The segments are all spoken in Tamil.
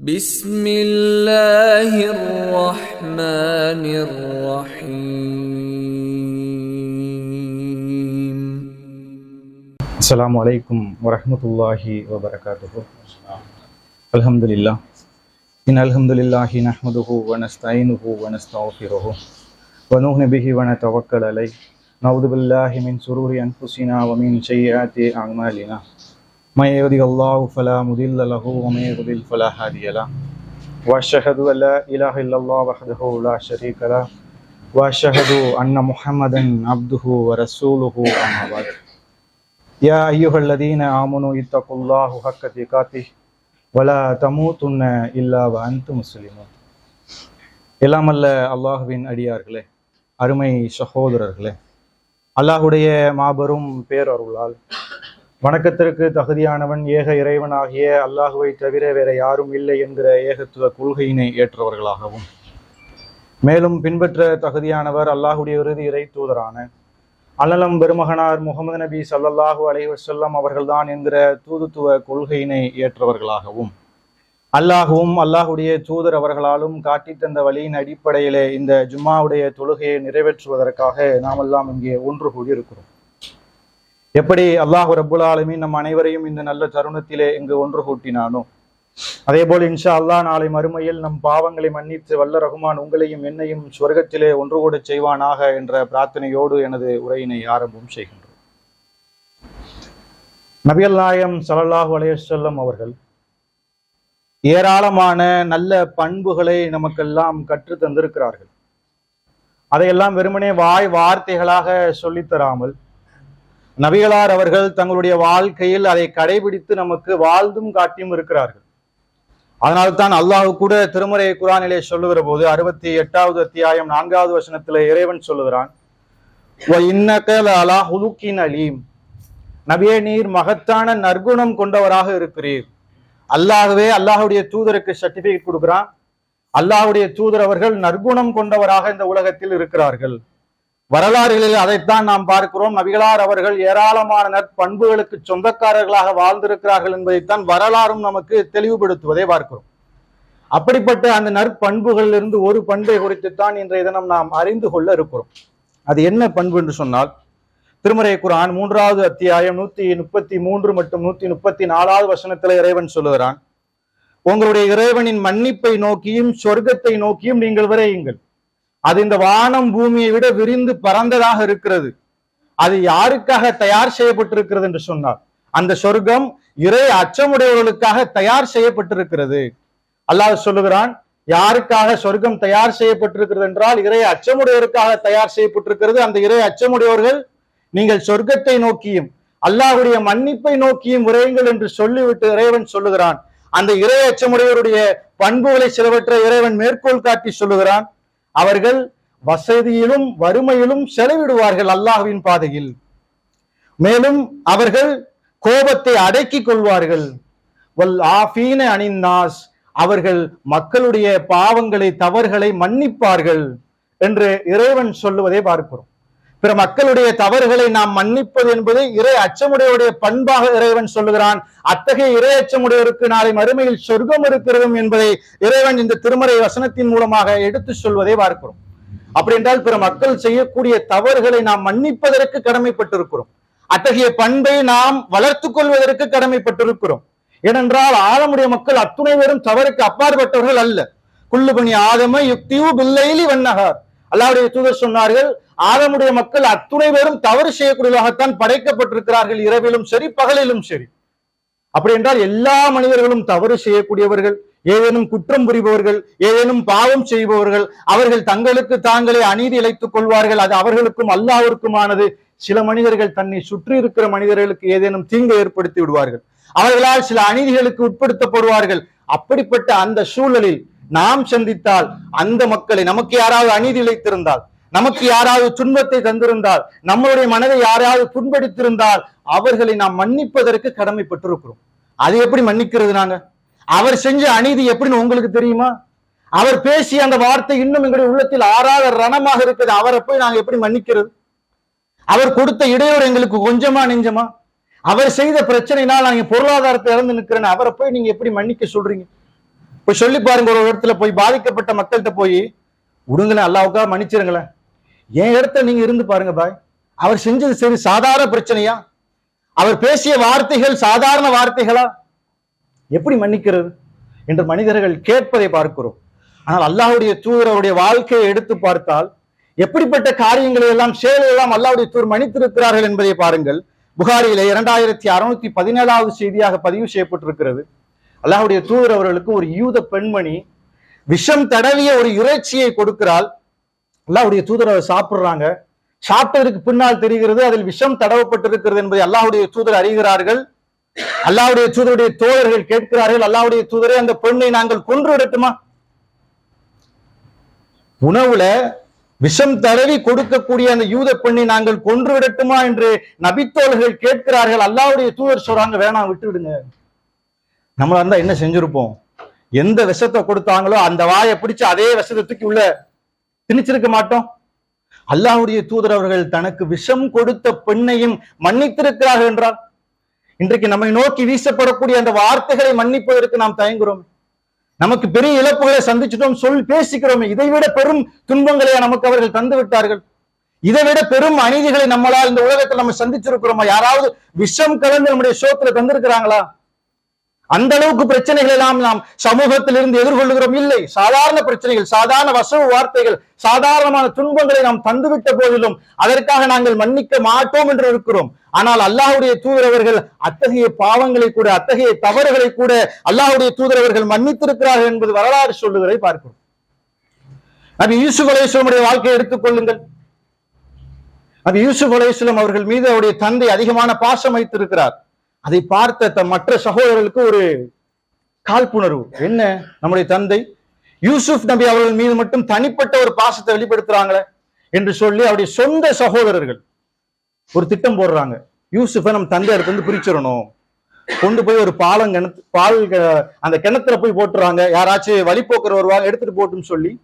بسم الله الرحمن الرحيم السلام عليكم ورحمة الله وبركاته الحمد لله إن الحمد لله نحمده ونستعينه ونستغفره ونؤمن به ونتوكل عليه نعوذ بالله من شرور أنفسنا ومن سيئات أعمالنا ما يهده الله فلا مضل له ومن يضلل فلا هادي له. وأشهد أن لا إله إلا الله وحده لا شريك له. وأشهد أن محمدا عبده ورسوله أما بعد. يا أيها الذين آمنوا اتقوا الله حق تقاته ولا تموتن إلا وأنتم مسلمون. எல்லாமல்ல அல்லாஹுவின் அடியார்களே அருமை சகோதரர்களே அல்லாஹுடைய மாபெரும் பேரருளால் வணக்கத்திற்கு தகுதியானவன் ஏக இறைவனாகிய அல்லாஹுவை தவிர வேற யாரும் இல்லை என்கிற ஏகத்துவ கொள்கையினை ஏற்றவர்களாகவும். மேலும் பின்பற்ற தகுதியானவர் அல்லாஹுடைய இறுதி இறை தூதரான அல்லலம் பெருமகனார் முகமது நபி சல்லல்லாஹு அலைவசல்லம் அவர்கள்தான் என்கிற தூதுத்துவ கொள்கையினை ஏற்றவர்களாகவும். அல்லாஹுவும் அல்லாஹுடைய தூதர் அவர்களாலும் காட்டித் தந்த வழியின் அடிப்படையிலே இந்த ஜும்மாவுடைய தொழுகையை நிறைவேற்றுவதற்காக நாமெல்லாம் இங்கே ஒன்று கூடியிருக்கிறோம். எப்படி அல்லாஹு ரப்புல் நம் அனைவரையும் இந்த நல்ல தருணத்திலே இங்கு ஒன்று கூட்டினானோ? அதே போல் இன்ஷா அல்லாஹ் நாளை மறுமையில் நம் பாவங்களை மன்னித்து வல்ல ரகுமான் உங்களையும் என்னையும் சொர்க்கத்திலே ஒன்று கூட செய்வானாக என்ற பிரார்த்தனையோடு எனது உரையினை ஆரம்பம் செய்கின்றோம். நபியல் நாயம் சலல்லாஹு அலையசல்லம் அவர்கள் ஏராளமான நல்ல பண்புகளை நமக்கெல்லாம் கற்று தந்திருக்கிறார்கள். அதையெல்லாம் வெறுமனே வாய் வார்த்தைகளாக சொல்லித் தராமல் நபிகளார் அவர்கள் தங்களுடைய வாழ்க்கையில் அதை கடைபிடித்து நமக்கு வாழ்ந்தும் காட்டியும் இருக்கிறார்கள். அதனால்தான் அல்லாஹ் கூட திருமறை குரானிலே சொல்லுகிற போது அறுபத்தி எட்டாவது அத்தியாயம் நான்காவது வசனத்தில் இறைவன் சொல்லுகிறான் அலீம். நபியே நீர் மகத்தான நற்குணம் கொண்டவராக இருக்கிறீர். அல்லாகவே அல்லாஹுடைய தூதருக்கு சர்டிபிகேட் கொடுக்கிறான். அல்லாஹுடைய தூதர் அவர்கள் நற்குணம் கொண்டவராக இந்த உலகத்தில் இருக்கிறார்கள். வரலாறுகளில் அதைத்தான் நாம் பார்க்கிறோம். நபிகளார் அவர்கள் ஏராளமான நற்பண்புகளுக்கு சொந்தக்காரர்களாக வாழ்ந்திருக்கிறார்கள் என்பதைத்தான் வரலாறும் நமக்கு தெளிவுபடுத்துவதை பார்க்கிறோம். அப்படிப்பட்ட அந்த நற்பண்புகளிலிருந்து ஒரு பண்பை குறித்துத்தான் இன்றைய தினம் நாம் அறிந்து கொள்ள இருக்கிறோம். அது என்ன பண்பு என்று சொன்னால் திருமறை குரான் மூன்றாவது அத்தியாயம் நூத்தி முப்பத்தி மூன்று மற்றும் நூத்தி முப்பத்தி நாலாவது வசனத்துல இறைவன் சொல்லுகிறான் உங்களுடைய இறைவனின் மன்னிப்பை நோக்கியும் சொர்க்கத்தை நோக்கியும் நீங்கள் விரையுங்கள். அது இந்த வானம் பூமியை விட விரிந்து பறந்ததாக இருக்கிறது. அது யாருக்காக தயார் செய்யப்பட்டிருக்கிறது என்று சொன்னார் அந்த சொர்க்கம் இறை அச்சமுடையவர்களுக்காக தயார் செய்யப்பட்டிருக்கிறது. அல்லாஹ் சொல்லுகிறான் யாருக்காக சொர்க்கம் தயார் செய்யப்பட்டிருக்கிறது என்றால் இறை அச்சமுடையவருக்காக தயார் செய்யப்பட்டிருக்கிறது. அந்த இறை அச்சமுடையவர்கள் நீங்கள் சொர்க்கத்தை நோக்கியும் அல்லாஹுடைய மன்னிப்பை நோக்கியும் விரையுங்கள் என்று சொல்லிவிட்டு இறைவன் சொல்லுகிறான். அந்த இறை அச்சமுடையவருடைய பண்புகளை சிலவற்றை இறைவன் மேற்கோள் காட்டி சொல்லுகிறான். அவர்கள் வசதியிலும் வறுமையிலும் செலவிடுவார்கள் அல்லாஹ்வின் பாதையில். மேலும் அவர்கள் கோபத்தை அடக்கிக் கொள்வார்கள். வல் ஆஃபீன அணிந்தாஸ் அவர்கள் மக்களுடைய பாவங்களை தவறுகளை மன்னிப்பார்கள் என்று இறைவன் சொல்லுவதை பார்க்கிறோம். பிற மக்களுடைய தவறுகளை நாம் மன்னிப்பது என்பது இறை அச்சமுடையவுடைய பண்பாக இறைவன் சொல்லுகிறான். அத்தகைய இறை அச்சமுடையவருக்கு நாளை மறுமையில் சொர்க்கம் இருக்கிறது என்பதை இறைவன் இந்த திருமறை வசனத்தின் மூலமாக எடுத்து சொல்வதை பார்க்கிறோம். அப்படி என்றால் பிற மக்கள் செய்யக்கூடிய தவறுகளை நாம் மன்னிப்பதற்கு கடமைப்பட்டிருக்கிறோம். அத்தகைய பண்பை நாம் வளர்த்து கொள்வதற்கு கடமைப்பட்டிருக்கிறோம். ஏனென்றால் ஆழமுடைய மக்கள் அத்துணை பேரும் தவறுக்கு அப்பாற்பட்டவர்கள் அல்ல. குள்ளுபணி ஆதம யுக்தியு பில்லைலி வண்ணகார் அல்லாவுடைய தூதர் சொன்னார்கள் ஆதமுடைய மக்கள் அத்துணை பேரும் தவறு செய்யக்கூடியதாகத்தான் படைக்கப்பட்டிருக்கிறார்கள் இரவிலும் சரி பகலிலும் சரி. அப்படி என்றால் எல்லா மனிதர்களும் தவறு செய்யக்கூடியவர்கள் ஏதேனும் குற்றம் புரிபவர்கள் ஏதேனும் பாவம் செய்பவர்கள் அவர்கள் தங்களுக்கு தாங்களே அநீதி இழைத்துக் கொள்வார்கள் அது அவர்களுக்கும் அல்லாவிற்குமானது சில மனிதர்கள் தன்னை சுற்றி இருக்கிற மனிதர்களுக்கு ஏதேனும் தீங்கு ஏற்படுத்தி விடுவார்கள். அவர்களால் சில அநீதிகளுக்கு உட்படுத்தப்படுவார்கள். அப்படிப்பட்ட அந்த சூழலில் நாம் சந்தித்தால் அந்த மக்களை நமக்கு யாராவது அநீதி இழைத்திருந்தால் நமக்கு யாராவது துன்பத்தை தந்திருந்தால் நம்மளுடைய மனதை யாராவது புண்படுத்திருந்தால் அவர்களை நாம் மன்னிப்பதற்கு கடமைப்பட்டிருக்கிறோம். அது எப்படி மன்னிக்கிறது நாங்க அவர் செஞ்ச அநீதி எப்படின்னு உங்களுக்கு தெரியுமா? அவர் பேசிய அந்த வார்த்தை இன்னும் எங்களுடைய உள்ளத்தில் ஆறாத ரணமாக இருக்குது. அவரை போய் நாங்க எப்படி மன்னிக்கிறது? அவர் கொடுத்த இடையூறு எங்களுக்கு கொஞ்சமா நெஞ்சமா? அவர் செய்த பிரச்சனைனால் நான் பொருளாதாரத்தை இழந்து நிற்கிறேன். அவரை போய் நீங்க எப்படி மன்னிக்க சொல்றீங்க? இப்ப சொல்லி பாருங்க ஒரு இடத்துல போய் பாதிக்கப்பட்ட மக்கள்கிட்ட போய் விடுங்களேன் அல்லாவுக்காக மன்னிச்சிருங்களேன். என் இடத்துல நீங்க இருந்து பாருங்க பாய். அவர் செஞ்சது சரி சாதாரண பிரச்சனையா? அவர் பேசிய வார்த்தைகள் சாதாரண வார்த்தைகளா? எப்படி மன்னிக்கிறது? என்று மனிதர்கள் கேட்பதை பார்க்கிறோம். ஆனால் அல்லாஹ்வுடைய தூதர் அவருடைய வாழ்க்கையை எடுத்து பார்த்தால் எப்படிப்பட்ட காரியங்களை எல்லாம் செயல் எல்லாம் அல்லாஹ்வுடைய தூர் மன்னித்திருக்கிறார்கள் என்பதை பாருங்கள். புகாரியிலே இரண்டாயிரத்தி அறுநூத்தி பதினேழாவது செய்தியாக பதிவு செய்யப்பட்டிருக்கிறது. அல்லாஹுடைய தூதர் அவர்களுக்கு ஒரு யூத பெண்மணி விஷம் தடவிய ஒரு இறைச்சியை கொடுக்கிறாள். அல்லாவுடைய தூதர் அதை சாப்பிடுறாங்க. சாப்பிட்டதற்கு பின்னால் தெரிகிறது அதில் விஷம் தடவப்பட்டிருக்கிறது என்பதை அல்லாவுடைய தூதர் அறிகிறார்கள். அல்லாவுடைய தூதருடைய தோழர்கள் கேட்கிறார்கள் அல்லாவுடைய தூதரை அந்த பெண்ணை நாங்கள் கொன்று விடட்டுமா? உணவுல விஷம் தடவி கொடுக்கக்கூடிய அந்த யூத பெண்ணை நாங்கள் கொன்று விடட்டுமா என்று நபித்தோழர்கள் கேட்கிறார்கள். அல்லாவுடைய தூதர் சொல்றாங்க வேணாம் விட்டு விடுங்க. நம்மளா இருந்தா என்ன செஞ்சிருப்போம்? எந்த விஷத்தை கொடுத்தாங்களோ அந்த வாயை பிடிச்சு அதே விஷத்தை தூக்கி உள்ள திணிச்சிருக்க மாட்டோம். அல்லாஹ்வுடைய தூதர் அவர்கள் தனக்கு விஷம் கொடுத்த பெண்ணையும் மன்னித்திருக்கிறார்கள் என்றால் இன்றைக்கு நம்மை நோக்கி வீசப்படக்கூடிய அந்த வார்த்தைகளை மன்னிப்பதற்கு நாம் தயங்குறோம். நமக்கு பெரிய இழப்புகளை சந்திச்சிட்டோம் சொல் பேசிக்கிறோமே. இதைவிட பெரும் துன்பங்களை நமக்கு அவர்கள் தந்து விட்டார்கள். இதை விட பெரும் அநீதிகளை நம்மளால் இந்த உலகத்தில் நம்ம சந்திச்சிருக்கிறோமா? யாராவது விஷம் கலந்து நம்முடைய சோத்துல தந்திருக்கிறாங்களா? அந்த அளவுக்கு பிரச்சனைகள் எல்லாம் நாம் சமூகத்தில் இருந்து எதிர்கொள்ளுகிறோம். இல்லை சாதாரண பிரச்சனைகள் சாதாரண வசவு வார்த்தைகள் சாதாரணமான துன்பங்களை நாம் தந்துவிட்ட போதிலும் அதற்காக நாங்கள் மன்னிக்க மாட்டோம் என்று இருக்கிறோம். ஆனால் அல்லாஹுடைய தூதரவர்கள் அத்தகைய பாவங்களை கூட அத்தகைய தவறுகளை கூட அல்லாஹுடைய தூதரவர்கள் மன்னித்திருக்கிறார்கள் என்பது வரலாறு சொல்லுவதை பார்க்கிறோம். நபி யூசுப் அலைஹிஸ்ஸலாமுடைய வாழ்க்கையை எடுத்துக்கொள்ளுங்கள் நபி யூசுப் அலைஹிஸ்ஸலாம் அவர்கள் மீது அவருடைய தந்தை அதிகமான பாசம் வைத்திருக்கிறார். அதை பார்த்த த மற்ற சகோதரர்களுக்கு ஒரு காழ்ப்புணர்வு. என்ன? நம்முடைய தந்தை யூசுப் நபி அவர்கள் மீது மட்டும் தனிப்பட்ட ஒரு பாசத்தை வெளிப்படுத்துறாங்களே என்று சொல்லி அவருடைய சொந்த சகோதரர்கள் ஒரு திட்டம் போடுறாங்க. யூசுஃபை நம்ம தந்தை இடத்துல இருந்து பிரிச்சிடணும். கொண்டு போய் ஒரு பாலம் கிணத்து பால் க- அந்த கிணத்துல போய் போட்டுறாங்க. யாராச்சும் வழிபோக்கர் வருவாங்க எடுத்துட்டு போட்டுன்னு சொல்லி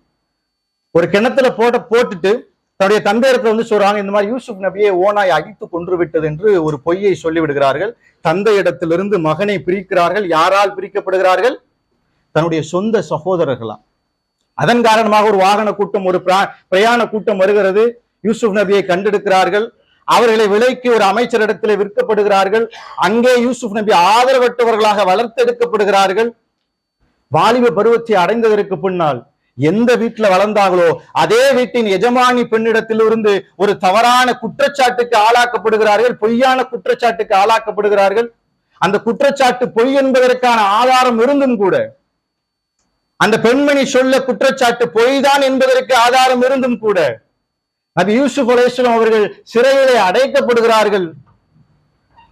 ஒரு கிணத்துல போட்ட போட்டுட்டு தன்னுடைய தந்தையிடத்துல வந்து சொல்றாங்க இந்த மாதிரி யூசுப் நபியை ஓனாய் அழித்து கொன்று விட்டது என்று ஒரு பொய்யை சொல்லிவிடுகிறார்கள். தந்தையிடத்திலிருந்து மகனை பிரிக்கிறார்கள். யாரால் பிரிக்கப்படுகிறார்கள்? தன்னுடைய சொந்த சகோதரர்களாம் அதன் காரணமாக ஒரு வாகன கூட்டம் ஒரு பிரா- பிரயாண கூட்டம் வருகிறது. யூசுப் நபியை கண்டெடுக்கிறார்கள். அவர்களை விலைக்கு ஒரு அமைச்சரிடத்தில் விற்கப்படுகிறார்கள். அங்கே யூசுப் நபி ஆதரவற்றவர்களாக வளர்த்தெடுக்கப்படுகிறார்கள். வாலிப பருவத்தை அடைந்ததற்கு பின்னால் எந்த வீட்டுல வளர்ந்தாங்களோ அதே வீட்டின் எஜமானி பெண்ணிடத்திலிருந்து ஒரு தவறான குற்றச்சாட்டுக்கு ஆளாக்கப்படுகிறார்கள் பொய்யான குற்றச்சாட்டுக்கு ஆளாக்கப்படுகிறார்கள். அந்த குற்றச்சாட்டு பொய் என்பதற்கான ஆதாரம் இருந்தும் கூட அந்த பெண்மணி சொல்ல குற்றச்சாட்டு பொய்தான் என்பதற்கு ஆதாரம் இருந்தும் கூட நபி யூசுப் அலேஸ்லம் அவர்கள் சிறையிலே அடைக்கப்படுகிறார்கள்.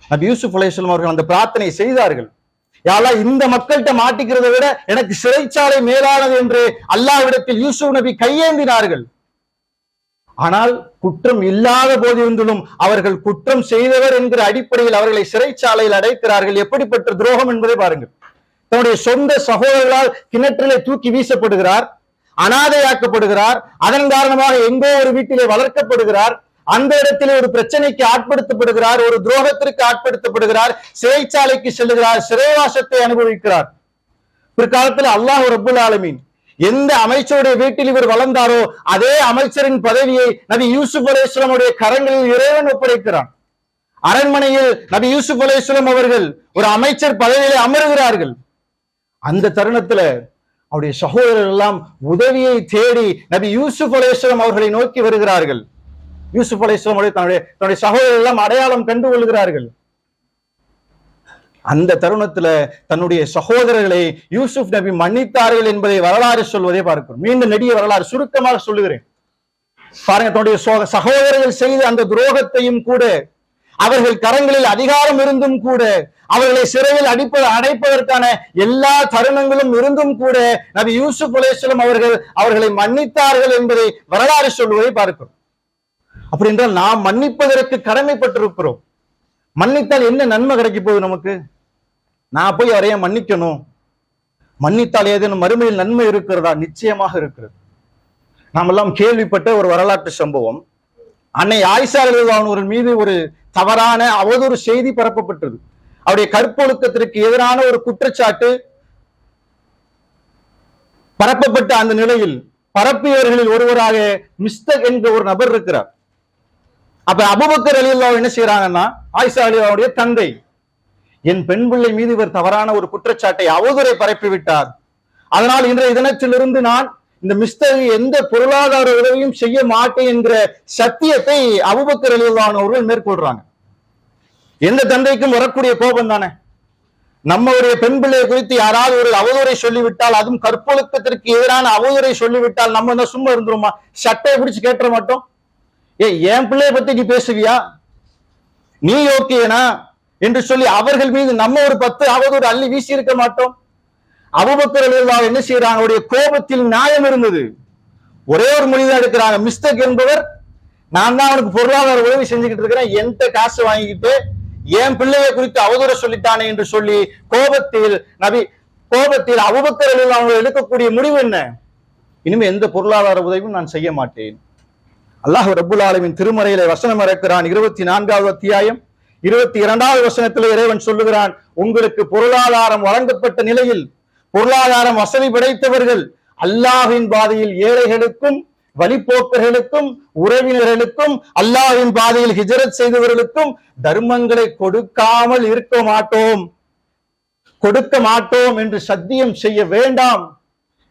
நபி யூசுப் அலேஸ்லம் அவர்கள் அந்த பிரார்த்தனை செய்தார்கள். யாரா இந்த மக்கள்கிட்ட மாட்டிக்கிறதை விட எனக்கு சிறைச்சாலை மேலானது என்று அல்லாவிடத்தில் யூசுப் நபி கையேந்தினார்கள். ஆனால் குற்றம் இல்லாத போதிருந்தும் அவர்கள் குற்றம் செய்தவர் என்கிற அடிப்படையில் அவர்களை சிறைச்சாலையில் அடைக்கிறார்கள். எப்படிப்பட்ட துரோகம் என்பதை பாருங்கள். தன்னுடைய சொந்த சகோதரர்களால் கிணற்றிலே தூக்கி வீசப்படுகிறார் அனாதையாக்கப்படுகிறார் அதன் காரணமாக எங்கோ ஒரு வீட்டிலே வளர்க்கப்படுகிறார் அந்த இடத்திலே ஒரு பிரச்சனைக்கு ஆட்படுத்தப்படுகிறார் ஒரு துரோகத்திற்கு ஆட்படுத்தப்படுகிறார் சிறைச்சாலைக்கு செல்லுகிறார் சிறைவாசத்தை அனுபவிக்கிறார். பிற்காலத்தில் அல்லாஹ் ரபுல் ஆலமீன் எந்த அமைச்சருடைய வீட்டில் இவர் வளர்ந்தாரோ அதே அமைச்சரின் பதவியை நபி யூசுப் அலைஹிஸ்ஸலாமுடைய கரங்களில் இறைவன் ஒப்படைக்கிறான். அரண்மனையில் நபி யூசுப் அலைஹிஸ்ஸலாம் அவர்கள் ஒரு அமைச்சர் பதவியிலே அமருகிறார்கள். அந்த தருணத்துல அவருடைய சகோதரர் எல்லாம் உதவியை தேடி நபி யூசுப் அலைஹிஸ்ஸலாம் அவர்களை நோக்கி வருகிறார்கள். யூசுப் அலைஹிஸ்ஸலாம் அவர்கள் தன்னுடைய தன்னுடைய சகோதரர் எல்லாம் அடையாளம் கண்டு கொள்கிறார்கள். அந்த தருணத்துல தன்னுடைய சகோதரர்களை யூசுப் நபி மன்னித்தார்கள் என்பதை வரலாறு சொல்வதை பார்க்கிறோம். மீண்டும் நெடிய வரலாறு சுருக்கமாக சொல்லுகிறேன். பாருங்க தன்னுடைய சகோதரர்கள் செய்த அந்த துரோகத்தையும் கூட அவர்கள் கரங்களில் அதிகாரம் இருந்தும் கூட அவர்களை சிறையில் அடிப்ப அடைப்பதற்கான எல்லா தருணங்களும் இருந்தும் கூட நபி யூசுப் அலைஹிஸ்ஸலாம் அவர்கள் அவர்களை மன்னித்தார்கள் என்பதை வரலாறு சொல்வதை பார்க்கிறோம். அப்படி என்றால் நாம் மன்னிப்பதற்கு கடமைப்பட்டிருக்கிறோம். மன்னித்தால் என்ன நன்மை கிடைக்க போகுது நமக்கு? நான் போய் அவரைய மன்னிக்கணும். மன்னித்தால் ஏதேனும் மறுமையில் நன்மை இருக்கிறதா? நிச்சயமாக இருக்கிறது. நாம் எல்லாம் கேள்விப்பட்ட ஒரு வரலாற்று சம்பவம். அன்னை ஆயிஷா அவர்கள் மீது ஒரு தவறான அவதூறு செய்தி பரப்பப்பட்டது. அவருடைய கற்பொழுக்கத்திற்கு எதிரான ஒரு குற்றச்சாட்டு பரப்பப்பட்ட அந்த நிலையில் பரப்பியவர்களில் ஒருவராக மிஸ்தக் என்ற ஒரு நபர் இருக்கிறார். அப்ப அபுபக்கர் அலி என்ன செய்யறாங்கன்னா ஆயிஷா அலிலாவுடைய தந்தை. என் பெண் பிள்ளை மீது இவர் தவறான ஒரு குற்றச்சாட்டை அவதூறை பரப்பி விட்டார். அதனால் இன்றைய தினத்திலிருந்து நான் இந்த மிஸ்தகை எந்த பொருளாதார உதவியும் செய்ய மாட்டேன் என்கிற சத்தியத்தை அபுபக்கர் அலிலானவர்கள் மேற்கொள்றாங்க. எந்த தந்தைக்கும் வரக்கூடிய கோபம் தானே? நம்மளுடைய பெண் பிள்ளையை குறித்து யாராவது ஒரு அவதூறை சொல்லிவிட்டால் அதுவும் கற்பொழுக்கத்திற்கு எதிரான அவதூறை சொல்லிவிட்டால் நம்ம என்ன சும்மா இருந்துருமா? சட்டையை பிடிச்சு கேட்டுற மாட்டோம். ஏ என் பிள்ளைய பத்தி நீ பேசுவியா? நீ யோக்கியனா? என்று சொல்லி அவர்கள் மீது நம்ம ஒரு பத்து அவதூறு அள்ளி வீசி இருக்க மாட்டோம். அபுபக்கர் என்ன செய்யறாங்க அவருடைய கோபத்தில் நியாயம் இருந்தது. ஒரே ஒரு மொழிதான் எடுக்கிறாங்க. மிஸ்டேக் என்பவர். நான் தான் அவனுக்கு பொருளாதார உதவி செஞ்சுக்கிட்டு இருக்கிறேன். என்கிட்ட காசு வாங்கிக்கிட்டு என் பிள்ளையை குறித்து அவதூற சொல்லிட்டானே என்று சொல்லி கோபத்தில் நபி கோபத்தில் அபுபக்கர் அவங்க எடுக்கக்கூடிய முடிவு என்ன? இனிமே எந்த பொருளாதார உதவியும் நான் செய்ய மாட்டேன். அல்லாஹ் ரபுல் ஆலமின் திருமறையில வசனம் இறக்கிறான். இருபத்தி நான்காவது அத்தியாயம். இருபத்தி இரண்டாவது வசனத்தில் இறைவன் சொல்லுகிறான் உங்களுக்கு பொருளாதாரம் வழங்கப்பட்ட நிலையில் பொருளாதாரம் வசதி படைத்தவர்கள் அல்லாஹின் பாதையில் ஏழைகளுக்கும் வழிபோக்கர்களுக்கும் உறவினர்களுக்கும் அல்லாஹின் பாதையில் ஹிஜரத் செய்தவர்களுக்கும் தர்மங்களை கொடுக்காமல் இருக்க மாட்டோம். கொடுக்க மாட்டோம் என்று சத்தியம் செய்ய வேண்டாம்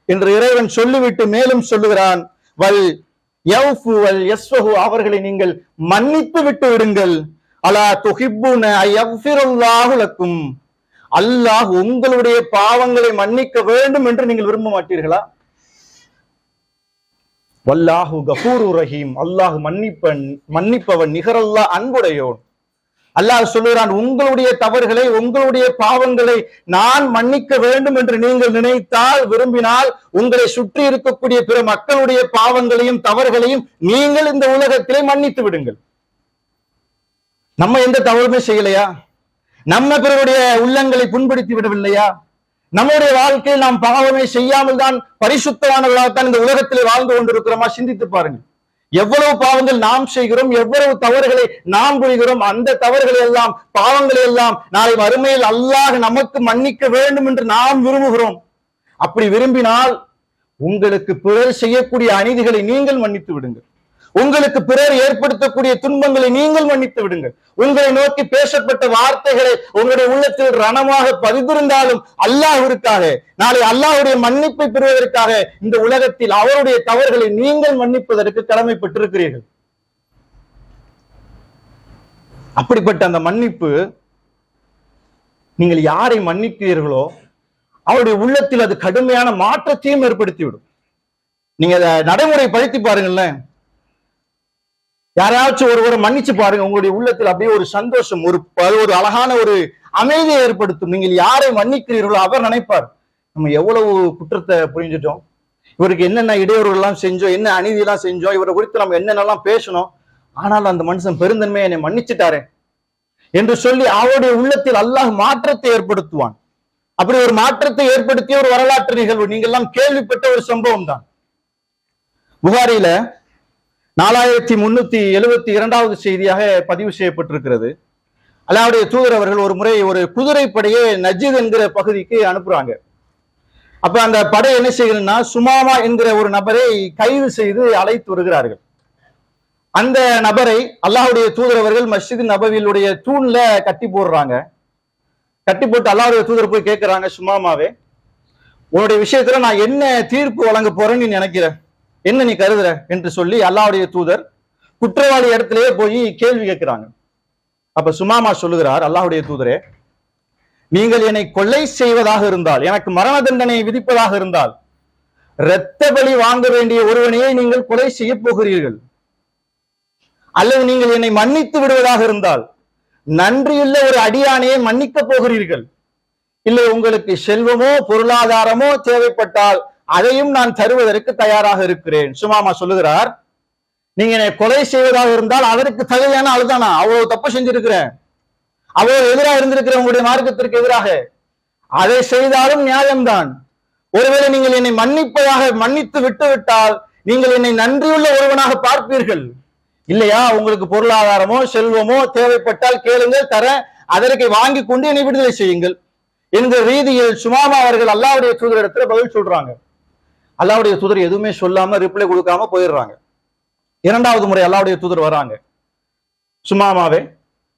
என்று இறைவன் சொல்லிவிட்டு மேலும் சொல்லுகிறான். வல் அவர்களை நீங்கள் மன்னித்து விட்டு விடுங்கள். அலா துஹிப்புன அல்லாஹ் உங்களுடைய பாவங்களை மன்னிக்க வேண்டும் என்று நீங்கள் விரும்ப மாட்டீர்களா? வல்லாஹு கபூர் ரஹீம். அல்லாஹ் மன்னிப்பன் மன்னிப்பவன் நிகரல்லா அன்புடையோன். அல்லாஹ் சொல்லுகிறான் உங்களுடைய தவறுகளை உங்களுடைய பாவங்களை நான் மன்னிக்க வேண்டும் என்று நீங்கள் நினைத்தால் விரும்பினால் உங்களை சுற்றி இருக்கக்கூடிய பிற மக்களுடைய பாவங்களையும் தவறுகளையும் நீங்கள் இந்த உலகத்திலே மன்னித்து விடுங்கள். நம்ம எந்த தவறுமே செய்யலையா? நம்ம பிறருடைய உள்ளங்களை புண்படுத்தி விடவில்லையா? நம்முடைய வாழ்க்கையில் நாம் பாவமே செய்யாமல் தான் பரிசுத்தமானவர்களாகத்தான் இந்த உலகத்திலே வாழ்ந்து கொண்டிருக்கிறோமா? சிந்தித்து பாருங்க எவ்வளவு பாவங்கள் நாம் செய்கிறோம் எவ்வளவு தவறுகளை நாம் புரிகிறோம் அந்த தவறுகளை எல்லாம் பாவங்களை எல்லாம் நாளை வறுமையில் அல்லாஹ் நமக்கு மன்னிக்க வேண்டும் என்று நாம் விரும்புகிறோம். அப்படி விரும்பினால் உங்களுக்கு பிறர் செய்யக்கூடிய அநீதிகளை நீங்கள் மன்னித்து விடுங்கள். உங்களுக்கு பிறர் ஏற்படுத்தக்கூடிய துன்பங்களை நீங்கள் மன்னித்து விடுங்கள். உங்களை நோக்கி பேசப்பட்ட வார்த்தைகளை உங்களுடைய உள்ளத்தில் ரணமாக பதிந்திருந்தாலும் அல்லாஹிற்காக நாளை அல்லாஹுடைய மன்னிப்பை பெறுவதற்காக இந்த உலகத்தில் அவருடைய தவறுகளை நீங்கள் மன்னிப்பதற்கு கடமைப்பட்டிருக்கிறீர்கள். அப்படிப்பட்ட அந்த மன்னிப்பு நீங்கள் யாரை மன்னிக்கிறீர்களோ அவருடைய உள்ளத்தில் அது கடுமையான மாற்றத்தையும் ஏற்படுத்திவிடும். நீங்க அதை நடைமுறைப்படுத்தி பாருங்களேன். யாராச்சும் ஒருவரை மன்னிச்சு பாருங்க. உங்களுடைய உள்ளத்தில் அப்படியே ஒரு சந்தோஷம் ஒரு ஒரு அழகான ஒரு அமைதியை ஏற்படுத்தும். நீங்கள் யாரை மன்னிக்கிறீர்களோ அவர் நினைப்பார். நம்ம எவ்வளவு குற்றத்தை புரிஞ்சுட்டோம். இவருக்கு என்னென்ன இடையூறுகள் எல்லாம் செஞ்சோம் என்ன அநீதி எல்லாம் செஞ்சோம் இவரை குறித்து நம்ம என்னென்னலாம் பேசணும். ஆனால் அந்த மனுஷன் பெருந்தன்மையை என்னை மன்னிச்சுட்டாரே என்று சொல்லி அவருடைய உள்ளத்தில் அல்லாஹ் மாற்றத்தை ஏற்படுத்துவான். அப்படி ஒரு மாற்றத்தை ஏற்படுத்திய ஒரு வரலாற்று நிகழ்வு. நீங்கள் எல்லாம் கேள்விப்பட்ட ஒரு சம்பவம் தான் புகாரில நாலாயிரத்தி முன்னூத்தி எழுபத்தி இரண்டாவது செய்தியாக பதிவு செய்யப்பட்டிருக்கிறது. அல்லாவுடைய தூதர் அவர்கள் ஒரு முறை ஒரு குதிரைப்படையை நஜீத் என்கிற பகுதிக்கு அனுப்புறாங்க. அப்ப அந்த படை என்ன செய்யணும்னா சுமாமா என்கிற ஒரு நபரை கைது செய்து அழைத்து வருகிறார்கள். அந்த நபரை அல்லாஹுடைய தூதர் அவர்கள் மஸ்ஜித் நபவியிலுடைய தூண்ல கட்டி போடுறாங்க. கட்டி போட்டு அல்லாவுடைய தூதர் போய் கேட்கிறாங்க சுமாமாவே உன்னுடைய விஷயத்துல நான் என்ன தீர்ப்பு வழங்க போறேன்னு நினைக்கிறேன் என்ன நீ கருதுற என்று சொல்லி அல்லாவுடைய தூதர் குற்றவாளி இடத்திலேயே போய் கேள்வி கேட்கிறாங்க. அப்ப சுமாமா சொல்லுகிறார் அல்லாஹுடைய தூதரே நீங்கள் என்னை கொலை செய்வதாக இருந்தால் எனக்கு மரண தண்டனை விதிப்பதாக இருந்தால் இரத்த பலி வாங்க வேண்டிய ஒருவனையே நீங்கள் கொலை செய்ய போகிறீர்கள். அல்லது நீங்கள் என்னை மன்னித்து விடுவதாக இருந்தால் நன்றியுள்ள ஒரு அடியானையை மன்னிக்க போகிறீர்கள். இல்லை உங்களுக்கு செல்வமோ பொருளாதாரமோ தேவைப்பட்டால் அதையும் நான் தருவதற்கு தயாராக இருக்கிறேன். சுமாமா சொல்லுகிறார் நீங்க என்னை கொலை செய்வதாக இருந்தால் அதற்கு தகுதியான அழுதானா அவ்வளவு தப்பு செஞ்சிருக்கிறேன். அவ்வளவு எதிராக இருந்திருக்கிற உங்களுடைய மார்க்கத்திற்கு எதிராக. அதை செய்தாலும் நியாயம்தான். ஒருவேளை நீங்கள் என்னை மன்னிப்பதாக மன்னித்து விட்டு விட்டால் நீங்கள் என்னை நன்றியுள்ள ஒருவனாக பார்ப்பீர்கள். இல்லையா? உங்களுக்கு பொருளாதாரமோ செல்வமோ தேவைப்பட்டால் கேளுங்கள் தர அதற்கு வாங்கி கொண்டு என்னை விடுதலை செய்யுங்கள். என்ற ரீதியில் சுமாமா அவர்கள் அல்லாவுடைய தூதரிடத்துல பதில் சொல்றாங்க. அல்லாவுடைய தூதர் எதுவுமே சொல்லாம ரிப்ளை கொடுக்காம போயிடுறாங்க. இரண்டாவது முறை அல்லாவுடைய தூதர் வராங்க. சுமாமாவே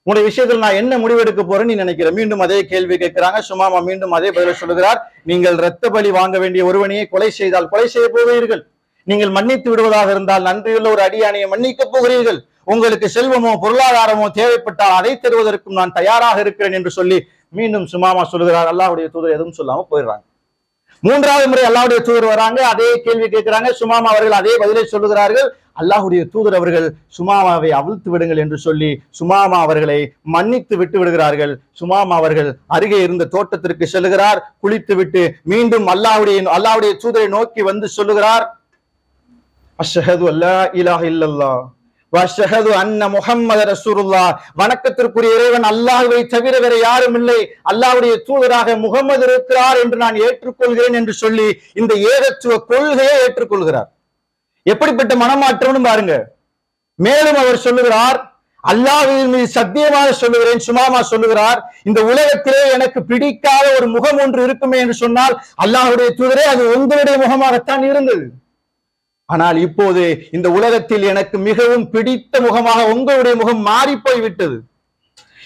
உன்னுடைய விஷயத்தில் நான் என்ன முடிவெடுக்க போறேன்னு நீ நினைக்கிற? மீண்டும் அதே கேள்வி கேட்கிறாங்க. சுமாமா மீண்டும் அதே பதில சொல்லுகிறார். நீங்கள் இரத்த பலி வாங்க வேண்டிய ஒருவனையே கொலை செய்தால் கொலை செய்ய போவீர்கள் நீங்கள் மன்னித்து விடுவதாக இருந்தால் நன்றியுள்ள ஒரு அடியானையை மன்னிக்க போகிறீர்கள். உங்களுக்கு செல்வமோ பொருளாதாரமோ தேவைப்பட்டால் அதை தருவதற்கும் நான் தயாராக இருக்கிறேன் என்று சொல்லி மீண்டும் சுமாமா சொல்லுகிறார். அல்லாவுடைய தூதர் எதுவும் சொல்லாம போயிடுறாங்க. மூன்றாவது முறை அல்லாவுடைய தூதர் வராங்க அதே கேள்வி கேட்கிறாங்க. சுமாமா அவர்கள் அதே பதிலை சொல்லுகிறார்கள். அல்லாஹுடைய தூதர் அவர்கள் சுமாமாவை அவிழ்த்து விடுங்கள் என்று சொல்லி சுமாமா அவர்களை மன்னித்து விட்டு விடுகிறார்கள். சுமாமா அவர்கள் அருகே இருந்த தோட்டத்திற்கு செல்லுகிறார் குளித்து விட்டு மீண்டும் அல்லாவுடைய அல்லாஹ்வுடைய தூதரை நோக்கி வந்து சொல்லுகிறார். அஷஹது அல்லா இலாஹ இல்லல்லா வஷஹது அன்ன முகம்மது ரசூலுல்லாஹ் வணக்கத்திற்குரிய இறைவன் அல்லாஹுவை தவிர வேற யாரும் இல்லை. அல்லாஹுடைய தூதராக முகமது இருக்கிறார் என்று நான் ஏற்றுக்கொள்கிறேன் என்று சொல்லி இந்த ஏகத்துவ கொள்கையை ஏற்றுக்கொள்கிறார். எப்படிப்பட்ட மனமாற்றம்னு பாருங்க. மேலும் அவர் சொல்லுகிறார் அல்லாஹுவின் மீது சத்தியமாக சொல்லுகிறேன் சுமாமா சொல்லுகிறார் இந்த உலகத்திலே எனக்கு பிடிக்காத ஒரு முகம் ஒன்று இருக்குமே என்று சொன்னால் அல்லாஹுடைய தூதரே அது உங்களுடைய முகமாகத்தான் இருந்தது. ஆனால் இப்போது இந்த உலகத்தில் எனக்கு மிகவும் பிடித்த முகமாக உங்களுடைய முகம் மாறி போய்விட்டது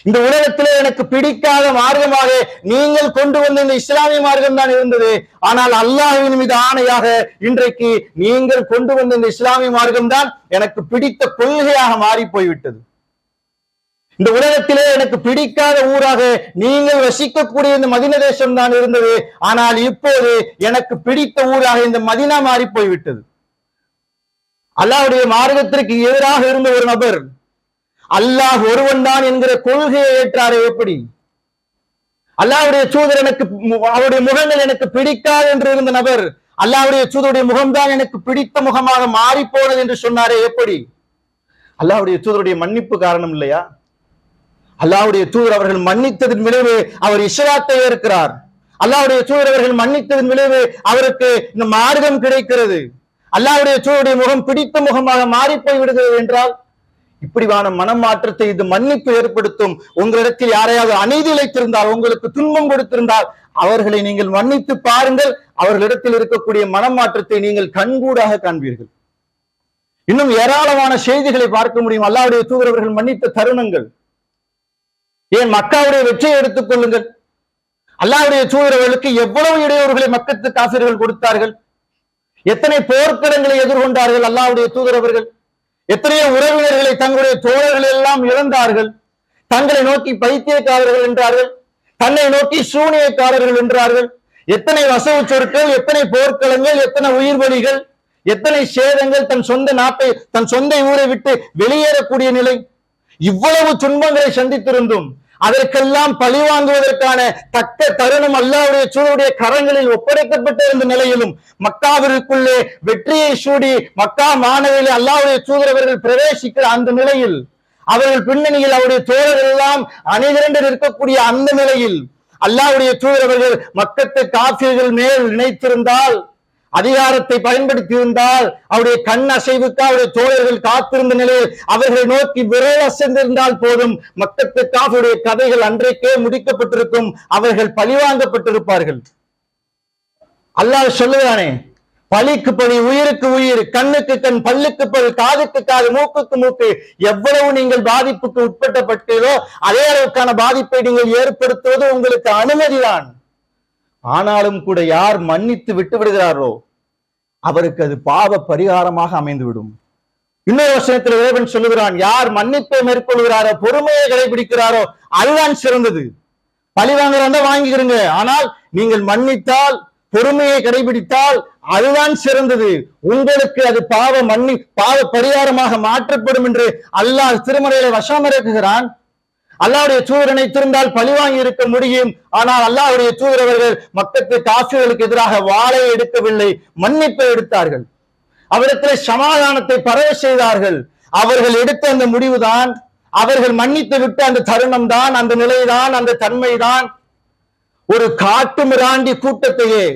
இந்த உலகத்திலே எனக்கு பிடிக்காத மார்க்கமாக நீங்கள் கொண்டு வந்த இந்த இஸ்லாமிய மார்க்கம் தான் இருந்தது. ஆனால் அல்லாஹுவின் மீது ஆணையாக இன்றைக்கு நீங்கள் கொண்டு வந்த இந்த இஸ்லாமிய மார்க்கம் தான் எனக்கு பிடித்த கொள்கையாக மாறி போய்விட்டது இந்த உலகத்திலே எனக்கு பிடிக்காத ஊராக நீங்கள் வசிக்கக்கூடிய இந்த மதின தேசம் தான் இருந்தது. ஆனால் இப்போது எனக்கு பிடித்த ஊராக இந்த மதினா மாறி போய்விட்டது அல்லாவுடைய மார்க்கத்திற்கு எதிராக இருந்த ஒரு நபர். அல்லாஹ் ஒருவன் தான் என்கிற கொள்கையை ஏற்றாரே எப்படி? அல்லாஹ்வுடைய சூதர் எனக்கு அவருடைய முகங்கள் எனக்கு பிடிக்காது என்று இருந்த நபர் அல்லாவுடைய சூதருடைய முகம்தான் எனக்கு பிடித்த முகமாக மாறி போனது என்று சொன்னாரே எப்படி? அல்லாவுடைய சூதருடைய மன்னிப்பு காரணம் இல்லையா? அல்லாஹ்வுடைய தூதர் அவர்கள் மன்னித்ததின் விளைவு அவர் இஷராத்தை ஏற்கிறார். அல்லாஹ்வுடைய தூதர் அவர்கள் மன்னித்ததின் விளைவு அவருக்கு இந்த மார்க்கம் கிடைக்கிறது. அல்லாவுடைய சூழலுடைய முகம் பிடித்த முகமாக மாறி போய் விடுகிறது என்றால் இப்படிவான மனம் மாற்றத்தை இது மன்னிப்பு ஏற்படுத்தும். உங்களிடத்தில் யாரையாவது அநீதி இழைத்திருந்தால் உங்களுக்கு துன்பம் கொடுத்திருந்தால் அவர்களை நீங்கள் மன்னித்து பாருங்கள். அவர்களிடத்தில் இருக்கக்கூடிய மனம் மாற்றத்தை நீங்கள் கண்கூடாக காண்பீர்கள். இன்னும் ஏராளமான செய்திகளை பார்க்க முடியும். அல்லாவுடைய தூதரவர்கள் மன்னித்த தருணங்கள். ஏன் மக்காவுடைய வெற்றியை எடுத்துக் கொள்ளுங்கள்? அல்லாவுடைய தூதரவர்களுக்கு எவ்வளவு இடையூறுகளை மக்கத்து காசிர்கள் கொடுத்தார்கள்? எத்தனை போர்க்களங்களை எதிர்கொண்டார்கள் அல்லாவுடைய தூதர் அவர்கள்? எத்தனையோ உறவினர்களை தங்களுடைய தோழர்கள் எல்லாம் இழந்தார்கள்? தங்களை நோக்கி பைத்தியக்காரர்கள் என்றார்கள். தன்னை நோக்கி சூனியக்காரர்கள் என்றார்கள். எத்தனை வசவு சொற்கள் எத்தனை போர்க்களங்கள் எத்தனை உயிர் பலிகள் எத்தனை சேதங்கள் தன் சொந்த நாட்டை தன் சொந்த ஊரை விட்டு வெளியேறக்கூடிய நிலை. இவ்வளவு துன்பங்களை சந்தித்திருந்தும் அதற்கெல்லாம் பழி வாங்குவதற்கான தக்க தருணம் அல்லாவுடைய சூழலுடைய கரங்களில் ஒப்படைக்கப்பட்டிருந்த நிலையிலும் மக்காவிற்குள்ளே வெற்றியை சூடி மக்கா மாணவியில் அல்லாவுடைய சூதரவர்கள் பிரவேசிக்கிற அந்த நிலையில் அவர்கள் பின்னணியில் அவருடைய தோழர்கள் எல்லாம் அணிதிரண்டு இருக்கக்கூடிய அந்த நிலையில் அல்லாவுடைய தூதரவர்கள் மக்கத்து காப்பீர்கள் மேல் நினைத்திருந்தால் அதிகாரத்தை பயன்படுத்தி இருந்தால் அவருடைய கண் அசைவுக்கு அவருடைய தோழர்கள் காத்திருந்த நிலையில் அவர்களை நோக்கி விரல் அசைந்திருந்தால் போதும். மக்களுக்காக அவருடைய கதைகள் அன்றைக்கே முடிக்கப்பட்டிருக்கும். அவர்கள் பழிவாங்கப்பட்டிருப்பார்கள் அல்லாஹ் சொல்லுகிறானே பழிக்கு பழி உயிருக்கு உயிர் கண்ணுக்கு கண் பல்லுக்கு பல் காதுக்கு காது மூக்குக்கு மூக்கு எவ்வளவு நீங்கள் பாதிப்புக்கு உட்பட்டப்பட்டீர்களோ அதே அளவுக்கான பாதிப்பை நீங்கள் ஏற்படுத்துவது உங்களுக்கு அனுமதிதான். ஆனாலும் கூட யார் மன்னித்து விட்டு விடுகிறாரோ அவருக்கு அது பாவ பரிகாரமாக அமைந்துவிடும். இன்னொரு வசனத்தில் இறைவன் சொல்லுகிறான் யார் மன்னிப்பை மேற்கொள்கிறாரோ பொறுமையை கடைபிடிக்கிறாரோ அதுதான் சிறந்தது. பழி வாங்குறதா வாங்கிக்கிறீங்க. ஆனால் நீங்கள் மன்னித்தால் பொறுமையை கடைபிடித்தால் அதுதான் சிறந்தது. உங்களுக்கு அது பாவ மன்னி பாவ பரிகாரமாக மாற்றப்படும் என்று அல்லாஹ் திருமறையில வசம் இறக்குகிறான். அல்லாவுடைய தூதர் நினைத்திருந்தால் பழிவாங்கி இருக்க முடியும். ஆனால் அல்லாவுடைய தூதர் அவர்கள் மக்களுக்கு காசுகளுக்கு எதிராக வாளை எடுக்கவில்லை மன்னிப்பை எடுத்தார்கள். அவரிடத்தில் சமாதானத்தை பரவ செய்தார்கள். அவர்கள் எடுத்த அந்த முடிவுதான் அவர்கள் மன்னித்து விட்ட அந்த தருணம் தான் அந்த நிலைதான் அந்த தன்மைதான். ஒரு காட்டு மிராண்டி கூட்டத்தையே